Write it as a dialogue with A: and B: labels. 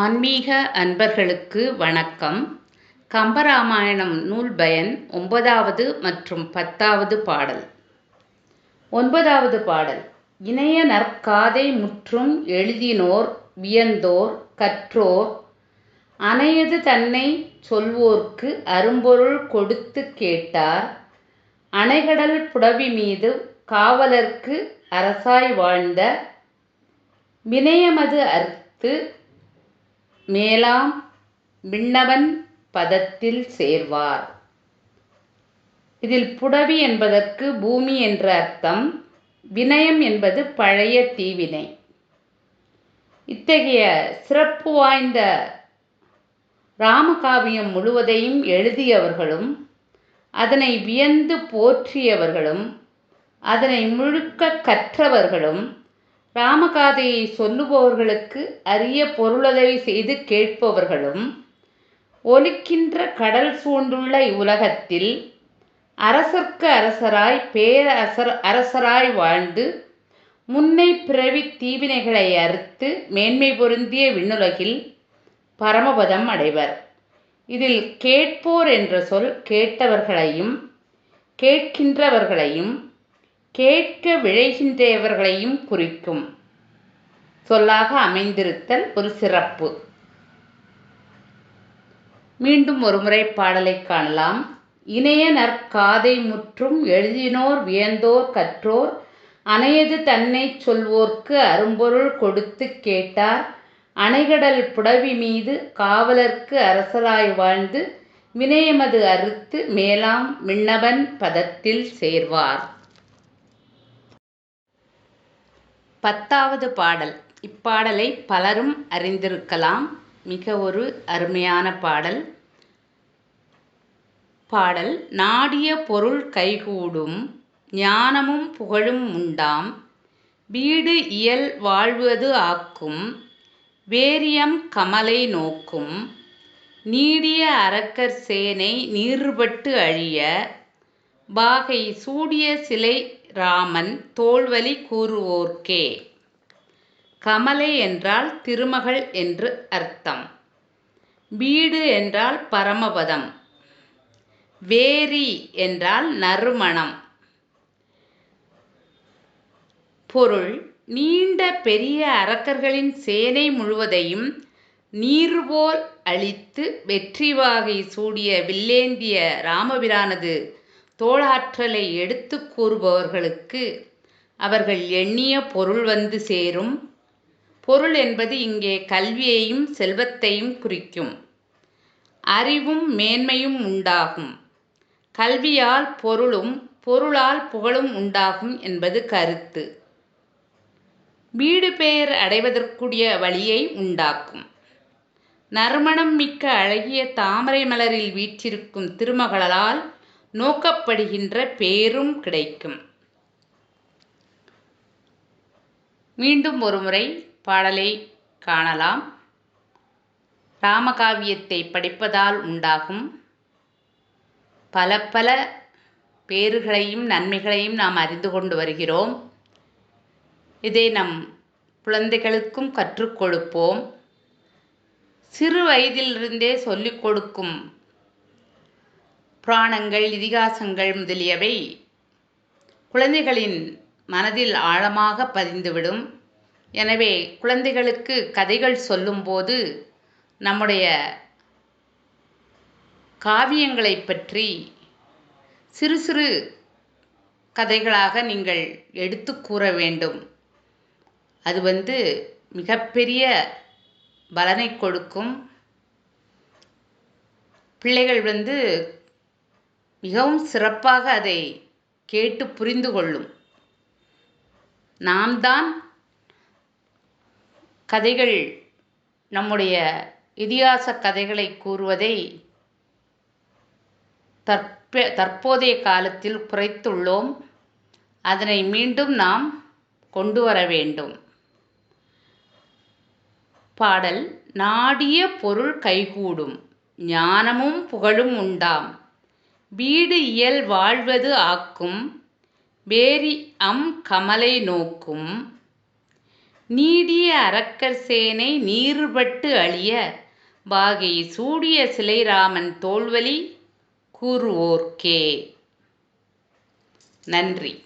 A: ஆன்மீக அன்பர்களுக்கு வணக்கம். கம்பராமாயணம் நூல் பயன் ஒன்பதாவது மற்றும் பத்தாவது பாடல். ஒன்பதாவது பாடல். இணைய நற்காதை முற்றும் எழுதினோர் வியந்தோர் கற்றோர் அனையது தன்னை சொல்வோர்க்கு அரும்பொருள் கொடுத்து கேட்டார். அணைகடல் புடவி மீது காவலர்க்கு அரசாய் வாழ்ந்த வினயமது அறுத்து மேலாம் விண்ணவன் பதத்தில் சேர்வார். இதில் புடவி என்பதற்கு பூமி என்ற அர்த்தம் வினயம் என்பது பழைய தீவினை. இத்தகைய சிறப்பு வாய்ந்த ராமகாவியம் முழுவதையும் எழுதியவர்களும் அதனை வியந்து போற்றியவர்களும் அதனை முழுக்க கற்றவர்களும் ராமகாதையை சொல்லுபவர்களுக்கு அரிய பொருளுதவி செய்து கேட்பவர்களும் ஒலிக்கின்ற கடல் சூழ்ந்துள்ள இவ்வுலகத்தில் அரசர்க்கு அரசராய் பேரரசர் அரசராய் வாழ்ந்து முன்னை பிறவி தீவினைகளை அறுத்து மேன்மை பொருந்திய விண்ணுலகில் பரமபதம் அடைவர். இதில் கேட்போர் என்ற சொல் கேட்டவர்களையும் கேட்கின்றவர்களையும் கேட்க விழைகின்றவர்களையும் குறிக்கும். சொல்லாக அமைந்திருத்தல் ஒரு சிறப்பு. மீண்டும் ஒருமுறை பாடலை காணலாம். இணைய நற்காதை முற்றும் எழுதினோர் வியந்தோர் கற்றோர் அணையது தன்னை சொல்வோர்க்கு அரும்பொருள் கொடுத்து கேட்டார். அணைகடல் புடவி மீது காவலர்க்கு அரசராய் வாழ்ந்து வினயமது அறுத்து மேலாம் விண்ணவன் பதத்தில் சேர்வார். பத்தாவது பாடல். இப்பாடலை பலரும் அறிந்திருக்கலாம். மிக ஒரு அருமையான பாடல். பாடல் நாடிய பொருள் கைகூடும் ஞானமும் புகழும் உண்டாம் வீடு இயல் வாழ்வது ஆக்கும் வேரியம் கமலை நோக்கும் நீடிய அரக்கர் சேனை நீர்பட்டு அழிய பாகை சூடிய சிலை ராமன் தோல்வலி கூறுவோர்க்கே. கமலை என்றால் திருமகள் என்று அர்த்தம். வீடு என்றால் பரமபதம். வேரி என்றால் நறுமணம். பொருள் நீண்ட பெரிய அரக்கர்களின் சேனை முழுவதையும் நீர்போல் அழித்து வெற்றி வாகை சூடிய வில்லேந்திய ராமபிரானது தோளாற்றலை எடுத்து கூறுபவர்களுக்கு அவர்கள் எண்ணிய பொருள் வந்து சேரும். பொருள் என்பது இங்கே கல்வியையும் செல்வத்தையும் குறிக்கும். அறிவும் மேன்மையும் உண்டாகும். கல்வியால் பொருளும் பொருளால் புகழும் உண்டாகும் என்பது கருத்து. வீடு பெயர் அடைவதற்குரிய வழியை உண்டாக்கும். நறுமணம் மிக்க அழகிய தாமரை மலரில் வீற்றிருக்கும் திருமகளால் நோக்கப்படுகின்ற பேரும் கிடைக்கும். மீண்டும் ஒருமுறை பாடலை காணலாம். ராமகாவியத்தை படிப்பதால் உண்டாகும் பல பல பேறுகளையும் நன்மைகளையும் நாம் அறிந்து கொண்டு வருகிறோம். இதை நம் குழந்தைகளுக்கும் கற்றுக் கொடுப்போம். சிறு வயதிலிருந்தே சொல்லிக் கொடுக்கும் புராணங்கள் இதிகாசங்கள் முதலியவை குழந்தைகளின் மனதில் ஆழமாக பதிந்துவிடும். எனவே குழந்தைகளுக்கு கதைகள் சொல்லும்போது நம்முடைய காவியங்களை பற்றி சிறு சிறு கதைகளாக நீங்கள் எடுத்து கூற வேண்டும். அது வந்து மிகப்பெரிய பலனை கொடுக்கும். பிள்ளைகள் வந்து மிகவும் சிறப்பாக அதை கேட்டு புரிந்து கொள்ளும். நாம் தான் கதைகள் நம்முடைய இதிகாச கதைகளை கூறுவதை தற்ப தற்போதைய காலத்தில் குறைத்துள்ளோம். அதனை மீண்டும் நாம் கொண்டு வர வேண்டும். பாடல் நாடிய பொருள் கைகூடும் ஞானமும் புகழும் உண்டாம். வீடு இயல் வாழ்வது ஆக்கும் வேரி அம் கமலை நோக்கும் நீடிய அரக்கர் சேனை நீறுபட்டு அழிய வாகை சூடிய சிலைராமன் தோல்வலி கூறுவோர்க்கே. நன்றி.